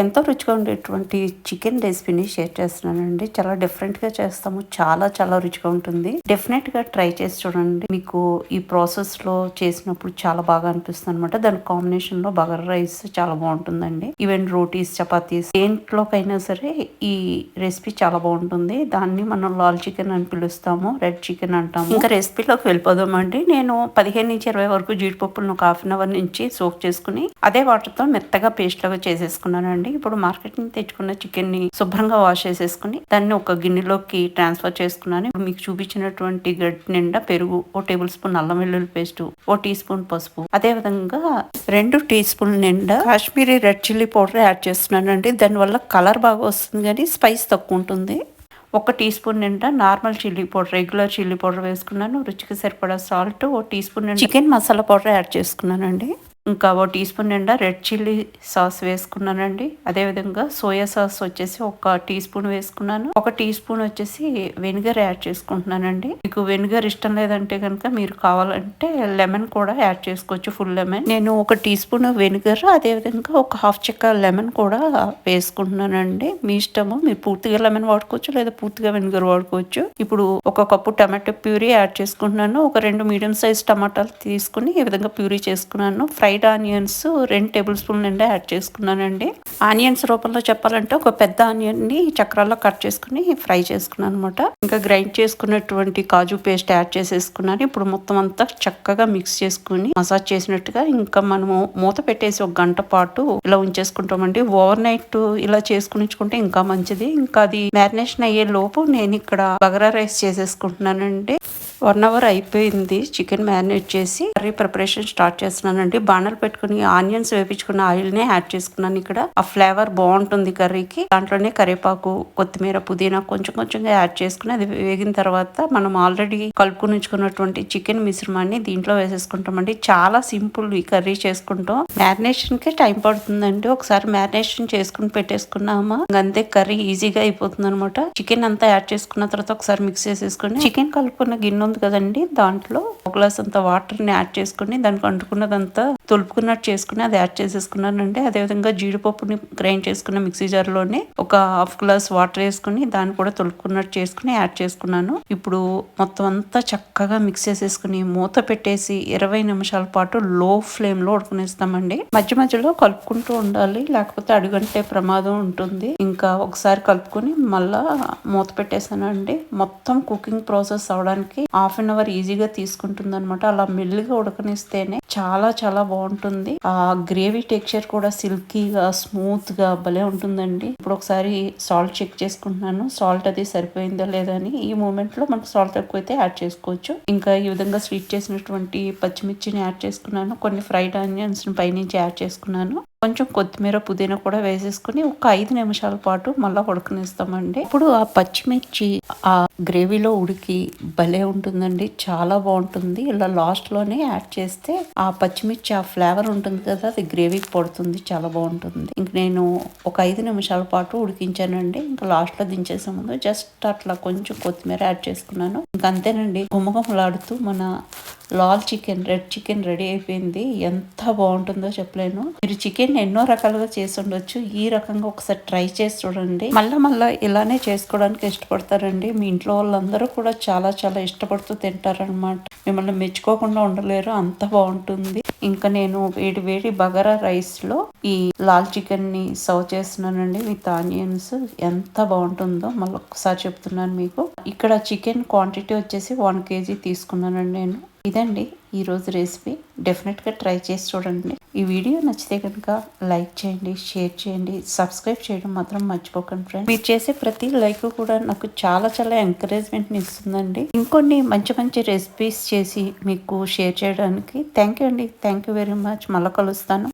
ఎంతో రుచిగా ఉండేటువంటి చికెన్ రెసిపీని షేర్ చేస్తున్నానండి. చాలా డిఫరెంట్గా చేస్తాము. చాలా చాలా రుచిగా ఉంటుంది. డెఫినెట్గా ట్రై చేసి చూడండి. మీకు ఈ ప్రాసెస్లో చేసినప్పుడు చాలా బాగా అనిపిస్తుంది అనమాట దాని కాంబినేషన్లో బగర్ రైస్ చాలా బాగుంటుందండి. ఈవెన్ రోటీస్ చపాతీస్ దేంట్లోకైనా సరే ఈ రెసిపీ చాలా బాగుంటుంది. దాన్ని మనం లాల్ చికెన్ అని పిలుస్తాము రెడ్ చికెన్ అంటాము. ఇంకా రెసిపీలోకి వెళ్ళిపోదామండి. నేను పదిహేను నుంచి ఇరవై వరకు జీడిపప్పులను ఒక హాఫ్ అన్ అవర్ నుంచి సోక్ చేసుకుని అదే వాటర్తో మెత్తగా పేస్ట్ లాగా చేసేసుకున్నానండి. అండి ఇప్పుడు మార్కెట్ నుంచి తెచ్చుకున్న చికెన్ని శుభ్రంగా వాష్ చేసేసుకుని దాన్ని ఒక గిన్నెలోకి ట్రాన్స్ఫర్ చేసుకున్నాను. మీకు చూపించినటువంటి గడ్డి నిండా పెరుగు ఓ టేబుల్ స్పూన్ అల్లం వెల్లుల్లి పేస్ట్ ఓ టీ స్పూన్ పసుపు. అదే విధంగా రెండు టీ స్పూన్ నిండా Kashmiri red chilli powder add చేస్తున్నానండి. దానివల్ల కలర్ బాగా వస్తుంది కానీ స్పైస్ తక్కువ ఉంటుంది. ఒక టీ స్పూన్ నిండా normal chilli powder regular chilli powder వేసుకున్నాను. రుచికి సరిపడా సాల్ట్ ఓ teaspoon chicken masala powder add చేసుకున్నానండి. ఇంకా ఓ టీ స్పూన్ నిండా రెడ్ చిల్లీ సాస్ వేసుకున్నానండి. అదేవిధంగా సోయా సాస్ వచ్చేసి ఒక టీ స్పూన్ వేసుకున్నాను. ఒక టీ స్పూన్ వచ్చేసి వెనిగర్ యాడ్ చేసుకుంటున్నానండి. మీకు వెనిగర్ ఇష్టం లేదంటే కనుక మీరు కావాలంటే లెమన్ కూడా యాడ్ చేసుకోవచ్చు ఫుల్ లెమన్. నేను ఒక టీ స్పూన్ వెనిగర్ అదేవిధంగా ఒక హాఫ్ చెక్క లెమన్ కూడా వేసుకుంటున్నానండి. మీ ఇష్టము మీరు పూర్తిగా లెమన్ వాడుకోవచ్చు లేదా పూర్తిగా వెనిగర్ వాడుకోవచ్చు. ఇప్పుడు ఒక కప్పు టమాటో ప్యూరీ యాడ్ చేసుకుంటున్నాను. ఒక రెండు మీడియం సైజ్ టమాటాలు తీసుకుని ఈ విధంగా ప్యూరీ చేసుకున్నాను. ఫ్రై ఫ్రైడ్ ఆనియన్స్ రెండు టేబుల్ స్పూన్ నిండా యాడ్ చేసుకున్నానండి. ఆనియన్స్ రూపంలో చెప్పాలంటే ఒక పెద్ద ఆనియన్ని చక్రాల్లో కట్ చేసుకుని ఫ్రై చేసుకున్నాను అనమాట ఇంకా గ్రైండ్ చేసుకున్నటువంటి కాజు పేస్ట్ యాడ్ చేసేసుకున్నాను. ఇప్పుడు మొత్తం అంతా చక్కగా మిక్స్ చేసుకుని మసాజ్ చేసినట్టుగా ఇంకా మనము మూత పెట్టేసి ఒక గంట పాటు ఇలా ఉంచేసుకుంటామండి. ఓవర్ నైట్ ఇలా చేసుకుని ఉంచుకుంటే ఇంకా మంచిది. ఇంకా అది మ్యారినేషన్ అయ్యే లోపు నేను ఇక్కడ బగరా రైస్ చేసేసుకుంటున్నానండి. వన్ అవర్ అయిపోయింది చికెన్ మ్యారినేట్ చేసి కర్రీ ప్రిపరేషన్ స్టార్ట్ చేస్తున్నానండి. బాణలు పెట్టుకుని ఆనియన్స్ వేపించుకున్న ఆయిల్ నే యాడ్ చేసుకున్నాను ఇక్కడ. ఆ ఫ్లేవర్ బాగుంటుంది కర్రీకి. దాంట్లోనే కరివేపాకు కొత్తిమీర పుదీనా కొంచెం కొంచెంగా యాడ్ చేసుకుని అది వేగిన తర్వాత మనం ఆల్రెడీ కలుపుకుని ఉంచుకున్నటువంటి చికెన్ మిశ్రమాన్ని దీంట్లో వేసేసుకుంటామండి. చాలా సింపుల్ ఈ కర్రీ చేసుకుంటాం. మ్యారినేషన్కి టైం పడుతుందండి. ఒకసారి మ్యారినేషన్ చేసుకుని పెట్టేసుకున్నామా? అంతే కర్రీ ఈజీగా అయిపోతుంది అనమాట చికెన్ అంతా యాడ్ చేసుకున్న తర్వాత ఒకసారి మిక్స్ చేసేసుకుని చికెన్ కలుపుకున్న గిన్నె ఉంది కదండి దాంట్లో. ఒక గ్లాస్ అంత వాటర్ని యాడ్ చేసుకుని దానికి అంటుకున్నదంతా తొలుపుకున్నట్టు చేసుకుని అది యాడ్ చేసేసుకున్నానండి. అదేవిధంగా జీడిపప్పుని గ్రైండ్ చేసుకున్న మిక్సీ జార్లోనే ఒక హాఫ్ గ్లాస్ వాటర్ వేసుకుని దాన్ని కూడా తొలుపుకున్నట్టు చేసుకుని యాడ్ చేసుకున్నాను. ఇప్పుడు మొత్తం అంతా చక్కగా మిక్స్ చేసేసుకుని మూత పెట్టేసి ఇరవై నిమిషాల పాటు లో ఫ్లేమ్లో ఉడుకునేస్తామండి. మధ్య మధ్యలో కలుపుకుంటూ ఉండాలి లేకపోతే అడుగంటే ప్రమాదం ఉంటుంది. ఇంకా ఒకసారి కలుపుకొని మళ్ళా మూత పెట్టేసానండి మొత్తం కుకింగ్ ప్రాసెస్ అవడానికి హాఫ్ అన్ అవర్ ఈజీగా తీసుకుంటుంది అనమాట అలా మెల్లిగా ఉడకనిస్తేనే చాలా చాలా బాగుంటుంది. ఆ గ్రేవీ టెక్స్చర్ కూడా సిల్కీగా స్మూత్గా భలే ఉంటుందండి. ఇప్పుడు ఒకసారి సాల్ట్ చెక్ చేసుకుంటున్నాను. సాల్ట్ అది సరిపోయిందా లేదా అని ఈ మూమెంట్లో మనకు సాల్ట్ తక్కువైతే యాడ్ చేసుకోవచ్చు. ఇంకా ఈ విధంగా స్వీట్ చేసినటువంటి పచ్చిమిర్చిని యాడ్ చేసుకున్నాను. కొన్ని ఫ్రైడ్ ఆనియన్స్ పైనుంచి యాడ్ చేసుకున్నాను. కొంచెం కొత్తిమీర పుదీనా కూడా వేసేసుకుని ఒక ఐదు నిమిషాల పాటు మళ్ళీ ఉడకనిస్తామండి. ఇప్పుడు ఆ పచ్చిమిర్చి ఆ గ్రేవీలో ఉడికి భలే ఉంటుందండి. చాలా బాగుంటుంది. ఇలా లాస్ట్లోనే యాడ్ చేస్తే ఆ పచ్చిమిర్చి ఆ ఫ్లేవర్ ఉంటుంది కదా అది గ్రేవీకి పడుతుంది చాలా బాగుంటుంది. ఇంక నేను ఒక ఐదు నిమిషాల పాటు ఉడికించానండి. ఇంకా లాస్ట్లో దించేసే ముందు జస్ట్ అట్లా కొంచెం కొత్తిమీర యాడ్ చేసుకున్నాను. ఇంక అంతేనండి గుమగుమలాడుతూ మన lal chicken red chicken ready అయిపోయింది. ఎంత బాగుంటుందో చెప్పలేను. మీరు చికెన్ ఎన్నో రకాలుగా చేసి ఉండొచ్చు. ఈ రకంగా ఒకసారి ట్రై చేసి చూడండి. మళ్ళీ మళ్ళీ ఇలానే చేసుకోవడానికి ఇష్టపడతారండి. మీ ఇంట్లో వాళ్ళందరూ కూడా చాలా చాలా ఇష్టపడుతూ తింటారనమాట మిమ్మల్ని మెచ్చుకోకుండా ఉండలేరు అంత బాగుంటుంది. ఇంకా నేను వేడి వేడి బగారా రైస్లో ఈ లాల్ చికెన్ని సర్వ్ చేస్తున్నానండి విత్ ఆనియన్స్. ఎంత బాగుంటుందో మళ్ళీ ఒకసారి చెప్తున్నాను మీకు. ఇక్కడ చికెన్ క్వాంటిటీ వచ్చేసి వన్ కేజీ తీసుకున్నానండి నేను. ఇదండి ఈరోజు రెసిపీ డెఫినెట్గా ట్రై చేసి చూడండి. ఈ వీడియో నచ్చితే కనుక లైక్ చేయండి షేర్ చేయండి సబ్స్క్రైబ్ చేయడం మాత్రం మర్చిపోకండి ఫ్రెండ్ మీరు చేసే ప్రతి లైక్ కూడా నాకు చాలా చాలా ఎంకరేజ్మెంట్ని ఇస్తుందండి. ఇంకొన్ని మంచి మంచి రెసిపీస్ చేసి మీకు షేర్ చేయడానికి. థ్యాంక్ యూ అండి. థ్యాంక్ యూ వెరీ మచ్ మళ్ళీ కలుస్తాను.